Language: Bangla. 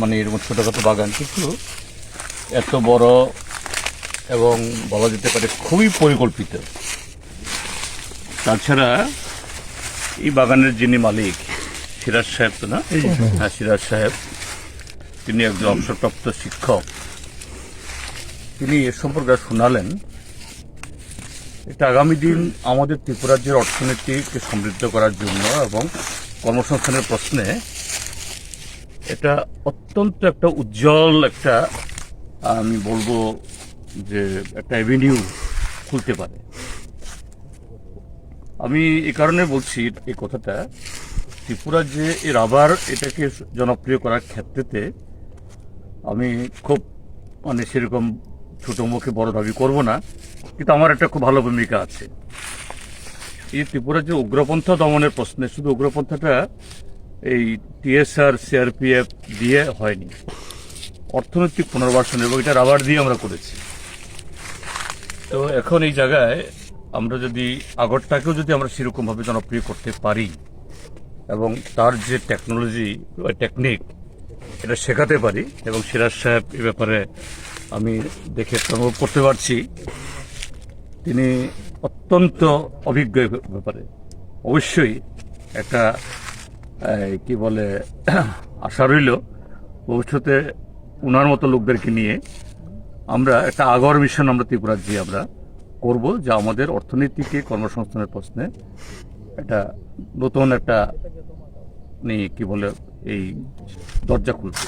মানে এরকম ছোটোখাটো বাগান কিন্তু এত বড় এবং বলা যেতে পারে খুবই পরিকল্পিত। তাছাড়া এই বাগানের যিনি মালিক সিরাজ সাহেব তো না? হ্যাঁ সিরাজ সাহেব তিনি একজন অবসরপ্রাপ্ত শিক্ষক। তিনি এ সম্পর্কে শোনালেন এটা আগামী দিন আমাদের ত্রিপুরাজ্যের অর্থনীতিকে সমৃদ্ধ করার জন্য এবং কর্মসংস্থানের প্রশ্নে এটা অত্যন্ত একটা উজ্জ্বল একটা, আমি বলব যে একটা অ্যাভিনিউ খুলতে পারে। আমি এই কারণে বলছি এই কথাটা, ত্রিপুরা যে এর আবার এটাকে জনপ্রিয় করার ক্ষেত্রেতে আমি খুব মানে সেরকম ছোট মুখে বড় দাবি করব না, কিন্তু আমার একটা খুব ভালো ভূমিকা আছে। এই ত্রিপুরার যে উগ্রপন্থা দমনের প্রশ্নে, শুধু উগ্রপন্থাটা এই টিএসআর সিআরপিএফ দিয়ে হয়নি। অর্থনৈতিক পুনর্বাসন এবং এটা রাবার দিয়ে আমরা করেছি। তো এখন এই জায়গায় আমরা যদি আগরটাকেও যদি আমরা সেরকমভাবে জনপ্রিয় করতে পারি এবং তার যে টেকনোলজি বা টেকনিক এটা শেখাতে পারি এবং সিরাজ সাহেব এ ব্যাপারে আমি দেখে অনুভব করতে পারছি, তিনি অত্যন্ত অভিজ্ঞ ব্যাপারে। অবশ্যই একটা কি বলে, আশা রইল ভবিষ্যতে উনার মতো লোকদেরকে নিয়ে আমরা একটা আগর মিশন আমরা ত্রিপুরাজ্যে আমরা করব, যা আমাদের অর্থনীতিকে, কর্মসংস্থানের প্রশ্নে একটা নতুন একটা নিয়ে কি বলে, এই দরজা খুলবে।